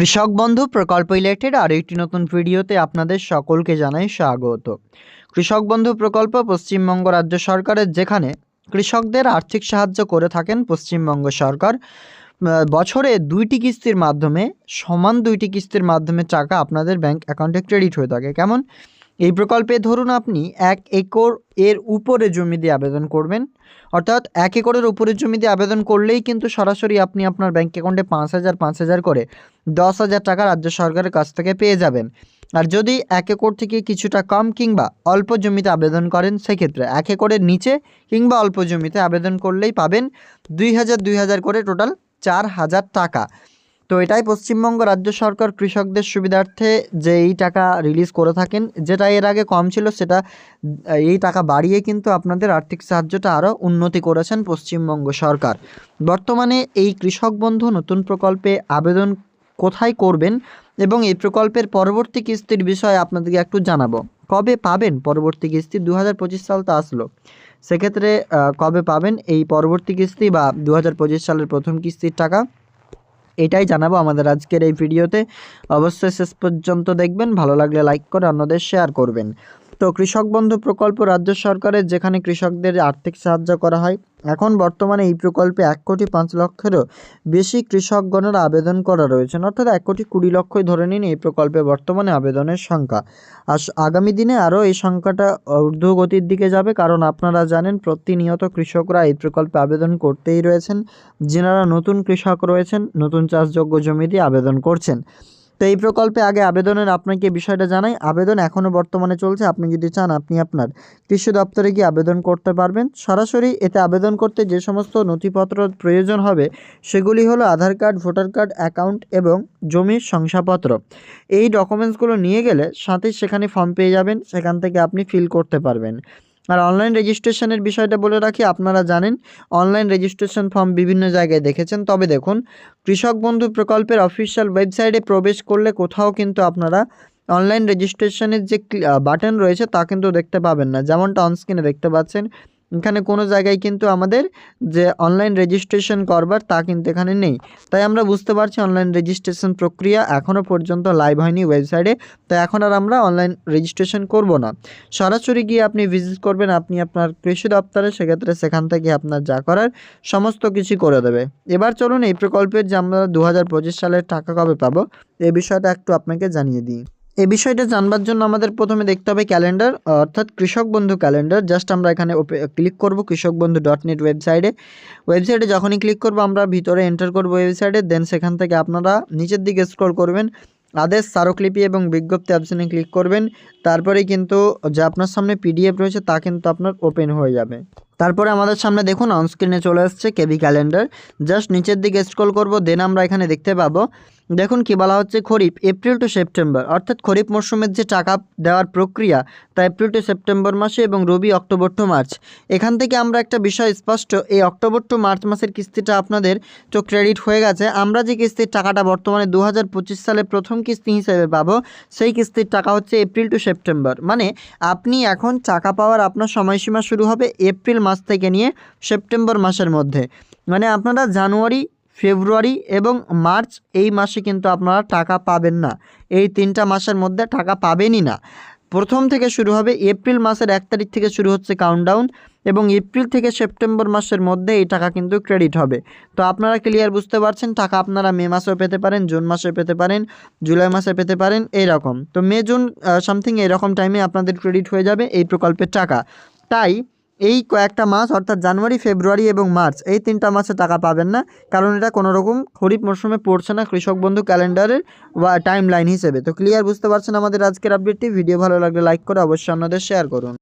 কৃষক বন্ধু প্রকল্প রিলেটেড আর একটি নতুন ভিডিওতে আপনাদের সকলকে জানাই স্বাগত। কৃষক বন্ধু প্রকল্প পশ্চিমবঙ্গ রাজ্য সরকারের যেখানে কৃষকদের আর্থিক সাহায্য করে থাকেন পশ্চিমবঙ্গ সরকার বছরে দুইটি কিস্তির মাধ্যমে, সমান দুইটি কিস্তির মাধ্যমে টাকা আপনাদের ব্যাংক অ্যাকাউন্টে ক্রেডিট হয়ে থাকে। কেমন? এই প্রকল্পে ধরুন আপনি এক একর এর উপরে জমি দিয়ে আবেদন করবেন। অর্থাৎ এক একরের উপরে জমি দিয়ে আবেদন করলেই কিন্তু সরাসরি আপনি আপনার ব্যাঙ্ক অ্যাকাউন্টে পাঁচ হাজার পাঁচ হাজার করে দশ হাজার টাকা রাজ্য সরকারের কাছ থেকে পেয়ে যাবেন। আর যদি এক একর থেকে কিছুটা কম কিংবা অল্প জমিতে আবেদন করেন, সেক্ষেত্রে এক একরের নিচে কিংবা অল্প জমিতে আবেদন করলেই পাবেন দুই হাজার দুই হাজার করে টোটাল চার হাজার টাকা। তো এটাই পশ্চিমবঙ্গ রাজ্য সরকার কৃষকদের সুবিধার্থে যে এই টাকা রিলিজ করে থাকেন। যেটা এর আগে কম ছিল, সেটা এই টাকা বাড়িয়ে কিন্তু আপনাদের আর্থিক সাহায্যটা আরও উন্নতি করেছেন পশ্চিমবঙ্গ সরকার। বর্তমানে এই কৃষক বন্ধু নতুন প্রকল্পে আবেদন কোথায় করবেন এবং এই প্রকল্পের পরবর্তী কিস্তির বিষয়ে আপনাদেরকে একটু জানাব। কবে পাবেন পরবর্তী কিস্তি? দু হাজার পঁচিশ সাল তো আসলো। সেক্ষেত্রে কবে পাবেন এই পরবর্তী কিস্তি বা দু হাজার পঁচিশ সালের প্রথম কিস্তির টাকা? এটাই জানাব আমাদের আজকের এই ভিডিওতে। অবশ্যই শেষ পর্যন্ত দেখবেন, ভালো লাগলে লাইক করে অন্যদের শেয়ার করবেন। তো কৃষক বন্ধু প্রকল্প রাজ্য সরকারের, যেখানে কৃষকদের আর্থিক সাহায্য করা হয় এখন বর্তমানে এই প্রকল্পে এক কোটি পাঁচ লক্ষেরও বেশি কৃষকগণের আবেদন করা রয়েছে। অর্থাৎ এক কোটি কুড়ি লক্ষই ধরে নিন এই প্রকল্পে বর্তমানে আবেদনের সংখ্যা। আর আগামী দিনে আরও এই সংখ্যাটা ঊর্ধ্বগতির দিকে যাবে, কারণ আপনারা জানেন প্রতিনিয়ত কৃষকরা এই প্রকল্পে আবেদন করতেই রয়েছেন। যেনারা নতুন কৃষক রয়েছেন, নতুন চাষযোগ্য জমি দিয়ে আবেদন করছেন। তো এই প্রকল্পে আগে আবেদনের আপনাকে বিষয়টা জানাই। আবেদন এখনও বর্তমানে চলছে। আপনি যদি চান, আপনি আপনার কৃষি দপ্তরে গিয়ে আবেদন করতে পারবেন। সরাসরি এতে আবেদন করতে যে সমস্ত নথিপত্র প্রয়োজন হবে, সেগুলি হলো Aadhaar card, voter card, account এবং জমির শংসাপত্র। এই ডকুমেন্টসগুলো নিয়ে গেলে সাথে সেখানে ফর্ম পেয়ে যাবেন। সেখান থেকে আপনি ফিল করতে পারবেন। আর অনলাইন রেজিস্ট্রেশনের বিষয়টা বলে রাখি, আপনারা জানেন অনলাইন রেজিস্ট্রেশন ফর্ম বিভিন্ন জায়গায় দেখেছেন। তবে দেখুন, কৃষক বন্ধু প্রকল্পের অফিসিয়াল ওয়েবসাইটে প্রবেশ করলে কোথাও কিন্তু আপনারা অনলাইন রেজিস্ট্রেশনের যে বাটন রয়েছে তা কিন্তু দেখতে পাবেন না। যেমনটা অনস্ক্রিনে দেখতে পাচ্ছেন এখানে কোনো জায়গায় কিন্তু আমাদের যে অনলাইন রেজিস্ট্রেশন করবার তা কিন্তু এখানে নেই। তাই আমরা বুঝতে পারছি অনলাইন রেজিস্ট্রেশন প্রক্রিয়া এখনও পর্যন্ত লাইভ হয়নি ওয়েবসাইটে তো এখন আর আমরা অনলাইন রেজিস্ট্রেশন করব না। সরাসরি গিয়ে আপনি ভিজিট করবেন, আপনি আপনার কৃষি দপ্তরে, সেক্ষেত্রে সেখান থেকে আপনার যা করার সমস্ত কিছু করে দেবে। এবার চলুন এই প্রকল্পের যে আমরা দু হাজার পঁচিশ সালের টাকা কবে পাবো এই বিষয়টা একটু আপনাকে জানিয়ে দিই। এই বিষয়টা জানবার জন্য আমাদের প্রথমে দেখতে হবে ক্যালেন্ডার, অর্থাৎ কৃষক বন্ধু ক্যালেন্ডার। জাস্ট আমরা এখানে ক্লিক করব কৃষক বন্ধু ডট নেট ওয়েবসাইটে। ওয়েবসাইটে যখনই ক্লিক করব আমরা ভিতরে এন্টার করব ওয়েবসাইটে, দেন সেখান থেকে আপনারা নিচের দিকে স্ক্রল করবেন। আদেশ, স্মারকলিপি এবং বিজ্ঞপ্তি অপশনে ক্লিক করবেন। তারপরেই কিন্তু যে আপনার সামনে পিডিএফ রয়েছে তা কিন্তু আপনার ওপেন হয়ে যাবে। তারপরে আমাদের সামনে দেখুন অনস্ক্রিনে চলে আসছে কেবি ক্যালেন্ডার জাস্ট নিচের দিকে স্ক্রল করব দেন আমরা এখানে দেখতে পাবো। দেখুন কি বলা হচ্ছে, খরিফ এপ্রিল টু সেপ্টেম্বর অর্থাৎ খরিফ মরশুমের যে টাকা দেওয়ার প্রক্রিয়া, তা এপ্রিল টু সেপ্টেম্বর মাসে এবং রবি অক্টোবর টু মার্চ এখান থেকে আমরা একটা বিষয় স্পষ্ট, এই অক্টোবর টু মার্চ মাসের কিস্তিটা আপনাদের তো ক্রেডিট হয়ে গেছে। আমরা যে কিস্তির টাকাটা বর্তমানে দু হাজার পঁচিশ সালে প্রথম কিস্তি হিসেবে পাবো, সেই কিস্তির টাকা হচ্ছে এপ্রিল টু সেপ্টেম্বর মানে আপনি এখন টাকা পাওয়ার আপনার সময়সীমা শুরু হবে এপ্রিল মাস থেকে নিয়ে সেপ্টেম্বর মাসের মধ্যে। মানে আপনারা জানুয়ারি, ফেব্রুয়ারি এবং মার্চ এই মাসে কিন্তু আপনারা টাকা পাবেন না। এই তিনটা মাসের মধ্যে টাকা পাবেনই না। প্রথম থেকে শুরু হবে এপ্রিল মাসের এক তারিখ থেকে শুরু হচ্ছে কাউন্টডাউন এবং এপ্রিল থেকে সেপ্টেম্বর মাসের মধ্যে এই টাকা কিন্তু ক্রেডিট হবে। তো আপনারা ক্লিয়ার বুঝতে পারছেন, টাকা আপনারা মে মাসেও পেতে পারেন, জুন মাসে পেতে পারেন, জুলাই মাসে পেতে পারেন, এইরকম। তো মে, জুন সামথিং এরকম টাইমে আপনাদের ক্রেডিট হয়ে যাবে এই প্রকল্পের টাকা। তাই এই কয়েকটা মাস, অর্থাৎ জানুয়ারি, ফেব্রুয়ারি এবং মার্চ, এই তিনটা মাসে টাকা পাবেন না। কারণ এটা কোনো রকম খরিফ মরশুমে পড়ছে না, কৃষক বন্ধু ক্যালেন্ডারের টাইম লাইন হিসেবে। তো ক্লিয়ার বুঝতে পারছেন আমাদের আজকের আপডেটটি ভিডিও ভালো লাগলে লাইক করে অবশ্যই অন্যদের শেয়ার করুন।